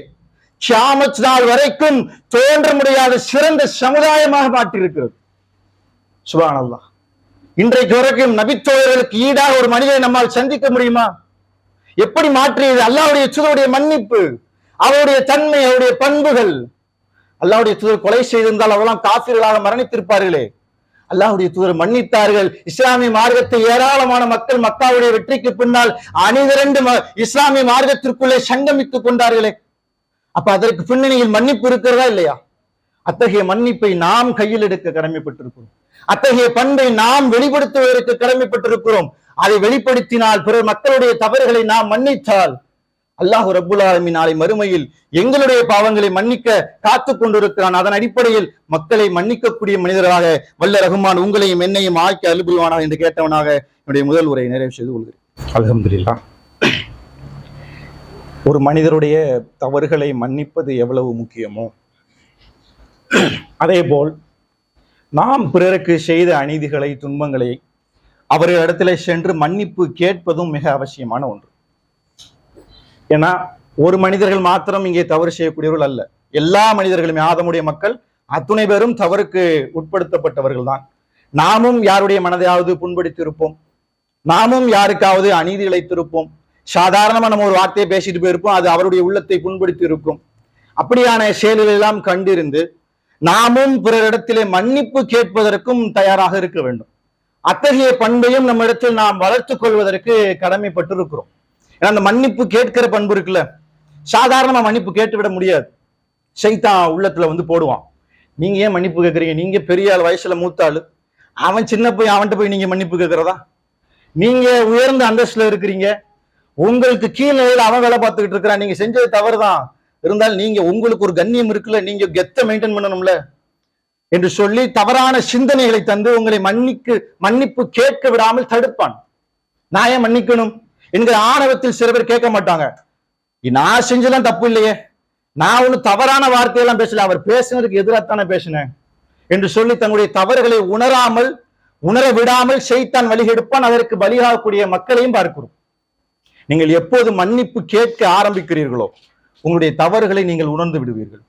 கியாமத் நாள் வரைக்கும் தோன்ற முடியாத சிறந்த சமுதாயமாக மாற்றியிருக்கிறது. சுபான் அல்லாஹ் இன்றைக்கு வரைக்கும் நபிச்சோழர்களுக்கு ஈடாக ஒரு மனிதனை நம்மால் சந்திக்க முடியுமா? எப்படி மாற்றியது அல்லாவுடைய சுதருடைய மன்னிப்பு அவருடைய தன்மை அவருடைய பண்புகள்? அல்லாவுடைய தூதர் கொலை செய்திருந்தால் அவெல்லாம் காஃபிர்களாக மரணித்திருப்பார்களே. அல்லாஹுடைய தூதர் மன்னித்தார்கள். இஸ்லாமிய மார்க்கத்தை ஏராளமான மக்கள் மக்காவுடைய வெற்றிக்கு பின்னால் அணிதிரண்டு ம- இஸ்லாமிய மார்க்கத்திற்குள்ளே சங்கமித்துக் கொண்டார்களே. அப்ப அதற்கு பின்னணியில் மன்னிப்பு இருக்கிறதா இல்லையா? அத்தகைய மன்னிப்பை நாம் கையில் எடுக்க கடமைப்பட்டிருக்கிறோம். அத்தகைய பண்பை நாம் வெளிப்படுத்துவதற்கு கடமைப்பட்டிருக்கிறோம். அதை வெளிப்படுத்தினால் பிறர் மக்களுடைய தவறுகளை நாம் மன்னித்தால் அல்லாஹ் ரபுல் ஆலமி நாளை மறுமையில் எங்களுடைய பாவங்களை மன்னிக்க காத்துக் கொண்டிருக்கிறான். அதன் அடிப்படையில் மக்களை மன்னிக்கக்கூடிய மனிதராக வல்ல ரகுமான் உங்களையும் என்னையும் ஆக்கி அலுபுவானா என்று கேட்டவனாக என்னுடைய முதல் உரையை நிறைவு செய்து கொள்கிறேன். அலகம்துல்லா ஒரு மனிதருடைய தவறுகளை மன்னிப்பது எவ்வளவு முக்கியமோ அதேபோல் நாம் பிறருக்கு செய்த அநீதிகளை துன்பங்களை அவர்களிடத்தில் சென்று மன்னிப்பு கேட்பதும் மிக அவசியமான ஒன்று. ஏன்னா ஒரு மனிதர்கள் மாத்திரம் இங்கே தவறு செய்யக்கூடியவர்கள் அல்ல. எல்லா மனிதர்களுமே ஆதமுடைய மக்கள் அத்துணை பேரும் தவறுக்கு உட்படுத்தப்பட்டவர்கள் தான் நாமும் யாருடைய மனதையாவது புண்படுத்தியிருப்போம். நாமும் யாருக்காவது அநீதி இழைத்திருப்போம். சாதாரணமா நம்ம ஒரு வார்த்தையை பேசிட்டு போயிருப்போம் அது அவருடைய உள்ளத்தை புண்படுத்தி இருக்கும் அப்படியான செயல்களெல்லாம் கண்டிருந்து நாமும் பிறரிடத்திலே மன்னிப்பு கேட்பதற்கும் தயாராக இருக்க வேண்டும். அத்தகைய பண்பையும் நம்ம இடத்தில் நாம் வளர்த்துக் கொள்வதற்கு கடமைப்பட்டிருக்கிறோம். ஏன்னா அந்த மன்னிப்பு கேட்கிற பண்பு இருக்குல்ல. சாதாரணமா மன்னிப்பு கேட்டு விட முடியாது. சைத்தான் உள்ளத்துல வந்து போடுவான். நீங்க ஏன் மன்னிப்பு கேட்கறீங்க? நீங்க பெரிய ஆள் வயசுல மூத்தாள் அவன் சின்ன போய் அவன்கிட்ட போய் நீங்க மன்னிப்பு கேட்கறதா? நீங்க உயர்ந்த அந்தஸ்துல இருக்கிறீங்க. உங்களுக்கு கீழ் அவன் வேலை பார்த்துக்கிட்டு இருக்கிறான். நீங்க செஞ்சது தவறுதான். இருந்தால் நீங்க உங்களுக்கு ஒரு கண்ணியம் இருக்குல்ல நீங்க கெத்த மெயின்டைன் பண்ணணும்ல? என்று சொல்லி தவறான சிந்தனைகளை தந்து உங்களை மன்னிக்கு மன்னிப்பு கேட்க விடாமல் தடுப்பான். நான் ஏன் மன்னிக்கணும்? என்கிற ஆணவத்தில் சில பேர் கேட்க மாட்டாங்க. நான் செஞ்சதெல்லாம் தப்பு இல்லையே. நான் ஒண்ணு தவறான வார்த்தையெல்லாம் பேசல அவர் பேசினதுக்கு எதிராகத்தானே பேசினேன். என்று சொல்லி தன்னுடைய தவறுகளை உணராமல் உணர விடாமல் செய்தான் வழிகெடுப்பான் அதற்கு பலியாகக்கூடிய மக்களையும் பார்க்கிறோம். நீங்கள் எப்போது மன்னிப்பு கேட்க ஆரம்பிக்கிறீர்களோ உங்களுடைய தவறுகளை நீங்கள் உணர்ந்து விடுவீர்கள்.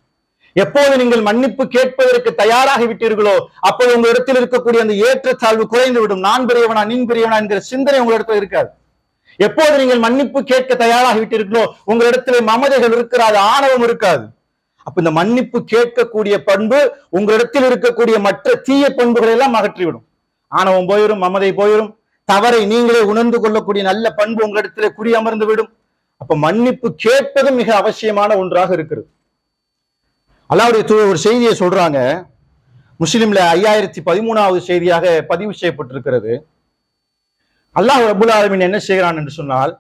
எப்போது நீங்கள் மன்னிப்பு கேட்பதற்கு தயாராகி விட்டீர்களோ அப்போது உங்க இடத்தில் இருக்கக்கூடிய அந்த ஏற்றத்தாழ்வு குறைந்து விடும். நான் பெரியவனா நீ பெரியவனா என்கிற சிந்தனை உங்களிடத்தில் இருக்காது. எப்போது நீங்கள் மன்னிப்பு கேட்க தயாராகி விட்டீர்களோ உங்களிடத்திலே மமதைகள் இருக்காது ஆணவம் இருக்காது. அப்ப இந்த மன்னிப்பு கேட்கக்கூடிய பண்பு உங்களிடத்தில் இருக்கக்கூடிய மற்ற தீய பண்புகளை எல்லாம் அகற்றிவிடும். ஆணவம் போயிடும் மமதை போயிடும் தவறை நீங்களே உணர்ந்து கொள்ளக்கூடிய நல்ல பண்பு உங்களிடத்திலே குடியமர்ந்து விடும். அப்ப மன்னிப்பு கேட்பதும் மிக அவசியமான ஒன்றாக இருக்கிறது. அல்லாவுடைய தூய ஒரு செய்தியை சொல்றாங்க. முஸ்லிம்ல ஐயாயிரத்தி பதிமூணாவது செய்தியாக பதிவு செய்யப்பட்டிருக்கிறது. அல்லாஹ் அபுல் ஆலமின் என்ன செய்கிறான் என்று சொன்னால்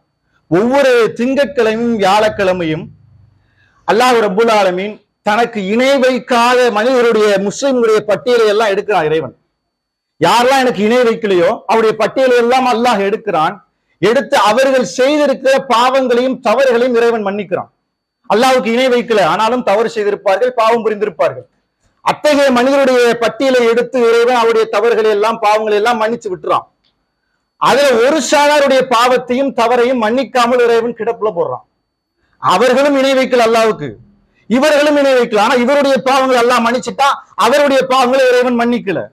ஒவ்வொரு திங்கட்கிழமையும் வியாழக்கிழமையும் அல்லாஹ் ரபுல் ஆலமின் தனக்கு இணை வைக்காத மனிதருடைய முஸ்லிம்களுடைய பட்டியலை எல்லாம் எடுக்கிறான் இறைவன். யாரெல்லாம் எனக்கு இணை வைக்கலையோ அவருடைய பட்டியலை எல்லாம் அல்லாஹ் எடுக்கிறான். எடுத்து அவர்கள் செய்திருக்கிற பாவங்களையும் தவறுகளையும் இறைவன் மன்னிக்கிறான். அல்லாவுக்கு இணை வைக்கல. ஆனாலும் தவறு செய்திருப்பார்கள் பாவம் புரிந்திருப்பார்கள். அத்தகைய மனிதருடைய பட்டியலை எடுத்து இறைவன் அவருடைய தவறுகளை எல்லாம் பாவங்களை எல்லாம் மன்னிச்சு விட்டுறான். அதுல ஒரு சாராருடைய பாவத்தையும் தவறையும் மன்னிக்காமல் இறைவன் கிடப்புல போடுறான். அவர்களும் இணை வைக்கல அல்லாவுக்கு. இவர்களும் இணை வைக்கல. ஆனா இவருடைய பாவங்கள் எல்லாம் மன்னிச்சுட்டா அவருடைய பாவங்களை இறைவன் மன்னிக்கல.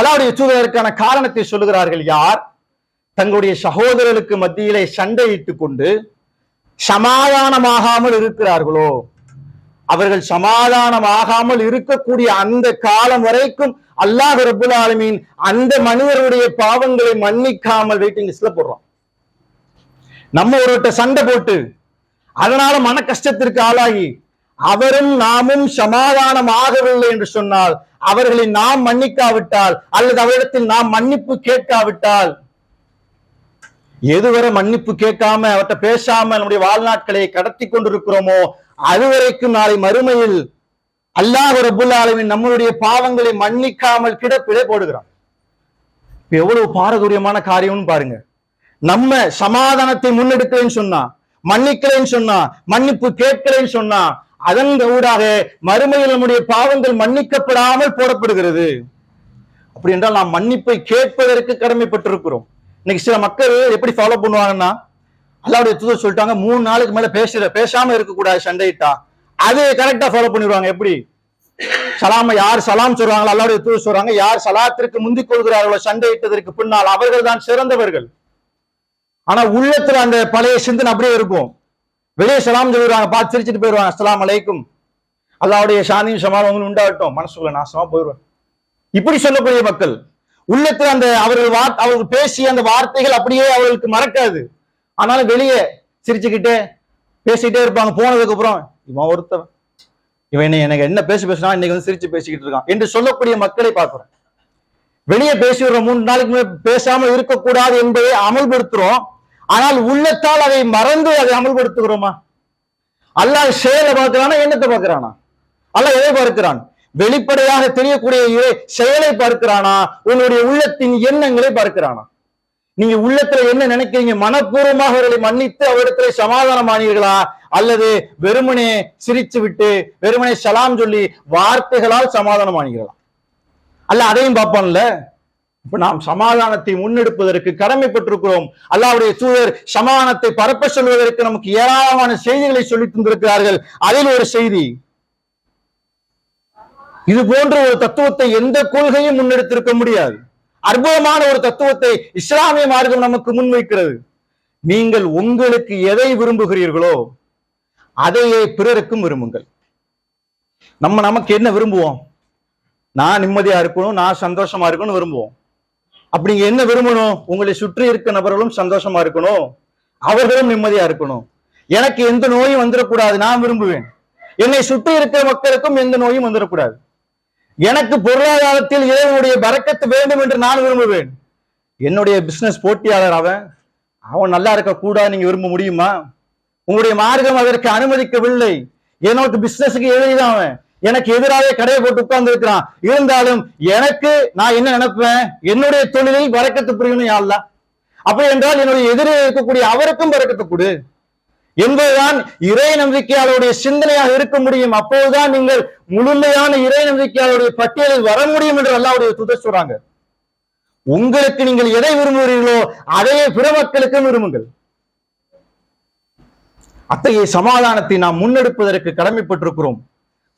அல்லாவுடைய தூதருக்கான காரணத்தை சொல்லுகிறார்கள் யார்? தங்களுடைய சகோதரருக்கு மத்தியிலே சண்டையிட்டுக் கொண்டு சமாதானமாகாமல் இருக்கிறார்களோ? அவர்கள் சமாதானமாகாமல் இருக்கக்கூடிய அந்த காலம் வரைக்கும் அல்லாஹ் ரபுல் ஆலமீன் அந்த மனிதருடைய பாவங்களை மன்னிக்காமல் வெயிட்டிங் லிஸ்ட்ல போடுறோம். நம்ம ஒருவர்கிட்ட சண்டை போட்டு அதனால மன கஷ்டத்திற்கு ஆளாகி அவரும் நாமும் சமாதானம் ஆகவில்லை என்று சொன்னால் அவர்களை நாம் மன்னிக்காவிட்டால் அல்லது அவரிடத்தில் நாம் மன்னிப்பு கேட்காவிட்டால் எதுவரை மன்னிப்பு கேட்காம அவர்கிட்ட பேசாம நம்முடைய வாழ்நாட்களை கடத்தி கொண்டிருக்கிறோமோ அதுவரைக்கும் நாளை மறுமையில் அல்லாஹ் ரபுல் ஆலமின் நம்மளுடைய பாவங்களை மன்னிக்காமல் கிடப்பிலே போடுகிறான். இப்ப எவ்வளவு பாரதூரியமான காரியம்னு பாருங்க. நம்ம சமாதானத்தை முன்னெடுக்கலைன்னு சொன்னா மன்னிக்கலைன்னு சொன்னா மன்னிப்பு கேட்கலைன்னு சொன்னா அதன் ஊடாக மறுமையில் நம்முடைய பாவங்கள் மன்னிக்கப்படாமல் போடப்படுகிறது. அப்படி என்றால் நாம் மன்னிப்பை கேட்பதற்கு கடமைப்பட்டிருக்கிறோம். இன்னைக்கு சில மக்கள் எப்படி ஃபாலோ பண்ணுவாங்கன்னா அல்லாவுடைய தூதர் சொல்லிட்டாங்க மூணு நாளுக்கு மேல பேசுற பேசாம இருக்கக்கூடாது சண்டையிட்டா. அது கரெக்டா ஃபாலோ பண்ணிடுவாங்க எப்படி? சலாம யார் சலாம் சொல்றாங்களோ அல்லாவுடைய தூதர் சொல்றாங்க யார் சலாத்திற்கு முந்திக் கொள்கிறார்களோ சண்டையிட்டதற்கு பின்னால் அவர்கள் தான் சிறந்தவர்கள். ஆனா உள்ளத்துல அந்த பழைய சிந்தனை அப்படியே இருக்கும். வெளியே சலாம் சொல்லிடுவாங்க பார்த்து சிரிச்சுட்டு போயிடுவாங்க அஸ்லாம் அலைக்கும். அல்லாவுடைய சாந்தியும் சமாளம் உண்டாகட்டும். மனசுக்குள்ள நாசமா போயிடுவேன் இப்படி சொல்லக்கூடிய மக்கள் உள்ளத்துல அந்த அவர்கள் வார் அவர்கள் பேசிய அந்த வார்த்தைகள் அப்படியே அவர்களுக்கு மறக்காது. ஆனாலும் வெளியே சிரிச்சுக்கிட்டே பேசிக்கிட்டே இருப்பாங்க. போனதுக்கு அப்புறம் இவன் ஒருத்தவன். இவன் என்ன எனக்கு என்ன பேசி பேசினா இன்னைக்கு வந்து சிரிச்சு பேசிக்கிட்டு இருக்கான் என்று சொல்லக்கூடிய மக்களை பார்க்கிறோம். வெளியே பேசி ஒரு மூணு நாளைக்கு முன்னாடி பேசாம இருக்கக்கூடாது என்பதை அமல்படுத்துறோம். ஆனால் உள்ளத்தால் அதை மறந்து அதை அமல்படுத்துகிறோமா? அல்லாஹ் செயலை பார்க்கிறானா எண்ணத்தை பார்க்கிறானா? அல்லாஹ் எதை பார்க்கிறான்? வெளிப்படையாக தெரியக்கூடிய செயலை பார்க்கிறானா? உன்னுடைய உள்ளத்தின் எண்ணங்களை பார்க்கிறானா? நீங்க உள்ளத்துல என்ன நினைக்கிறீங்க? மனப்பூர்வமாக அவர்களை மன்னித்து அவரிடத்துல சமாதானமானீர்களா அல்லது வெறுமனே சிரிச்சு விட்டு வெறுமனே சலாம் சொல்லி வார்த்தைகளால் சமாதானம் ஆனீர்களா? அல்ல அதையும் பார்ப்பான்ல இப்ப நாம் சமாதானத்தை முன்னெடுப்பதற்கு கடமைப்பட்டிருக்கிறோம். அல்லாவுடைய தூதர் சமாதானத்தை பரப்ப சொல்வதற்கு நமக்கு ஏராளமான செய்திகளை சொல்லி தந்திருக்கிறார்கள். அதில் ஒரு செய்தி இது போன்ற ஒரு தத்துவத்தை எந்த கொள்கையும் முன்னெடுத்திருக்க முடியாது. அற்புதமான ஒரு தத்துவத்தை இஸ்லாமிய மார்க்கம் நமக்கு முன்வைக்கிறது. நீங்கள் உங்களுக்கு எதை விரும்புகிறீர்களோ அதையே பிறருக்கும் விரும்புங்கள். நம்ம நமக்கு என்ன விரும்புவோம்? நான் நிம்மதியா இருக்கணும் நான் சந்தோஷமா இருக்கணும்னு விரும்புவோம். அப்படி என்ன விரும்பணும்? உங்களை சுற்றி இருக்க நபர்களும் சந்தோஷமா இருக்கணும். அவர்களும் நிம்மதியா இருக்கணும். எனக்கு எந்த நோயும் வந்துடக்கூடாது நான் விரும்புவேன். என்னை சுற்றி இருக்கிற மக்களுக்கும் எந்த நோயும் வந்துடக்கூடாது. எனக்கு பொருளாதாரத்தில் இறைவனுடைய பறக்கத்து வேண்டும் என்று நான் விரும்புவேன். என்னுடைய பிசினஸ் போட்டியாளர் அவன் அவன் நல்லா இருக்கக்கூடாது நீங்க விரும்ப முடியுமா? உங்களுடைய மார்க்கம் அதற்கு அனுமதிக்கவில்லை. எனக்கு பிசினஸுக்கு எதிரிதான் அவன். எனக்கு எதிராக கடையை போட்டு உட்கார்ந்து இருக்கிறான். இருந்தாலும் எனக்கு நான் என்ன நினைப்பேன்? என்னுடைய தொழிலில் வரக்கத்து புரியணும் யாழ்லா அப்படி என்றால் என்னுடைய எதிரில் இருக்கக்கூடிய அவருக்கும் வரக்கத்து கொடு. என்பதுதான் இறை நம்பிக்கையாளருடைய சிந்தனையாக இருக்க முடியும். அப்போதுதான் நீங்கள் முழுமையான இறை நம்பிக்கையாளருடைய பட்டியலில் வர முடியும் என்று அல்லாவுடைய துதர் சொல்றாங்க. உங்களுக்கு நீங்கள் எதை விரும்புகிறீர்களோ அதையே பிற மக்களுக்கும் விரும்புங்கள். அத்தகைய சமாதானத்தை நாம் முன்னெடுப்பதற்கு கடமைப்பட்டிருக்கிறோம்.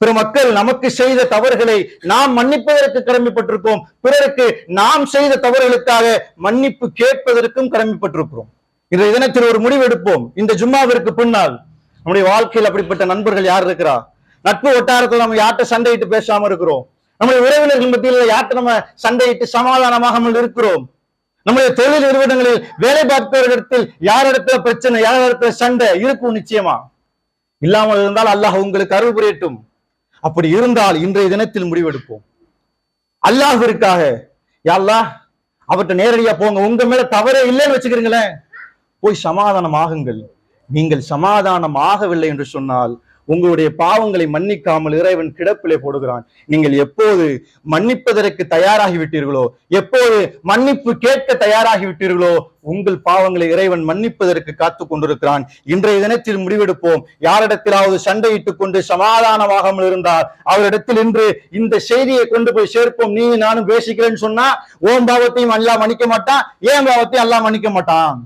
பிற மக்கள் நமக்கு செய்த தவறுகளை நாம் மன்னிப்பதற்கு கடமைப்பட்டிருக்கோம் பிறருக்கு நாம் செய்த தவறுகளுக்காக மன்னிப்பு கேட்பதற்கும் கடமைப்பட்டிருக்கிறோம். இன்றைய தினத்தில் ஒரு முடிவெடுப்போம் இந்த ஜும்மாவிற்கு பின்னால் நம்முடைய வாழ்க்கையில் அப்படிப்பட்ட நண்பர்கள் யார் இருக்கிறா? நட்பு வட்டாரத்தில் நம்ம யார்கிட்ட சண்டையிட்டு பேசாம இருக்கிறோம்? நம்முடைய உறவினர்கள் மத்தியில் யார்கிட்ட நம்ம சண்டையிட்டு சமாதானமாகாமல் இருக்கிறோம்? நம்முடைய தொழில் நிறுவனங்களில் வேலை பார்ப்பவர்களிடத்தில் யாரிடத்துல பிரச்சனை யாரிடத்துல சண்டை இருக்கும் நிச்சயமா? இல்லாமல் இருந்தால் அல்லாஹ் உங்களுக்கு அருள் புரியட்டும். அப்படி இருந்தால் இன்றைய தினத்தில் முடிவெடுப்போம் அல்லாஹ்விற்காக யா அல்லாஹ் அவர்கிட்ட நேரடியா போங்க. உங்க மேல தவறே இல்லைன்னு வச்சுக்கிறீங்களேன் போய் சமாதானம் ஆகுங்கள் நீங்கள் சமாதானம் ஆகவில்லை என்று சொன்னால் உங்களுடைய பாவங்களை மன்னிக்காமல் இறைவன் கிடப்பிலே போடுகிறான். நீங்கள் எப்போது மன்னிப்பதற்கு தயாராகி விட்டீர்களோ எப்போது மன்னிப்பு கேட்க தயாராகி விட்டீர்களோ உங்கள் பாவங்களை இறைவன் மன்னிப்பதற்கு காத்து கொண்டிருக்கிறான். இன்றைய தினத்தில் முடிவெடுப்போம். யாரிடத்திலாவது சண்டையிட்டுக் கொண்டு சமாதானமாகாமல் இருந்தால் அவரிடத்தில் இன்று இந்த செய்தியை கொண்டு போய் சேர்ப்போம். நீ நானும் பேசிக்கிறேன்னு சொன்னா ஓம் பாவத்தையும் அல்லா மன்னிக்க மாட்டான் ஏன் பாவத்தையும் அல்லா மன்னிக்க மாட்டான்?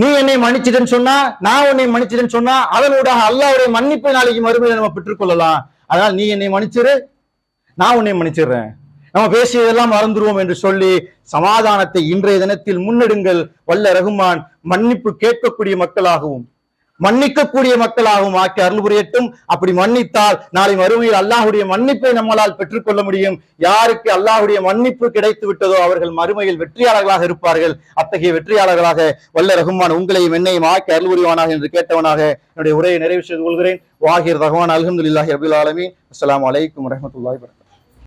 நீ என்னை மன்னிச்சிட்டேன்னு சொன்னா நான் உன்னை மன்னிச்சிட்டேன்னு சொன்னா அதனூடாக அல்லாவுடைய மன்னிப்பை நாளைக்கு மறுமையில நம்ம பெற்றுக்கொள்ளலாம். அதனால் நீ என்னை மன்னிச்சிரு நான் உன்னை மன்னிச்சிடுறேன். நம்ம பேசியதெல்லாம் மறந்துருவோம் என்று சொல்லி சமாதானத்தை இன்றைய தினத்தில் முன்னெடுங்கள். வல்ல ரகுமான் மன்னிப்பு கேட்கக்கூடிய மக்களாகவும். மன்னிக்கக்கூடிய மக்களாகவும் ஆக்கி அருள் புரியட்டும். அப்படி மன்னித்தால் நாளை மறுமையில் அல்லாஹுடைய மன்னிப்பை நம்மளால் பெற்றுக்கொள்ள முடியும். யாருக்கு அல்லாஹுடைய மன்னிப்பு கிடைத்து விட்டதோ அவர்கள் மறுமையில் வெற்றியாளர்களாக இருப்பார்கள். அத்தகைய வெற்றியாளர்களாக வல்ல ரகுமான் உங்களையும் என்னையும் ஆக்கி அருள் புரிவானாக என்று கேட்டவனாக என்னுடைய உரையை நிறைவு செய்து கொள்கிறேன். வாகிர் ரஹ்மான் அலமதுல்லாஹி அபுல் ஆலமி அஸ்லாம் வலைக்கம் வரஹ்மத்துல்லாஹி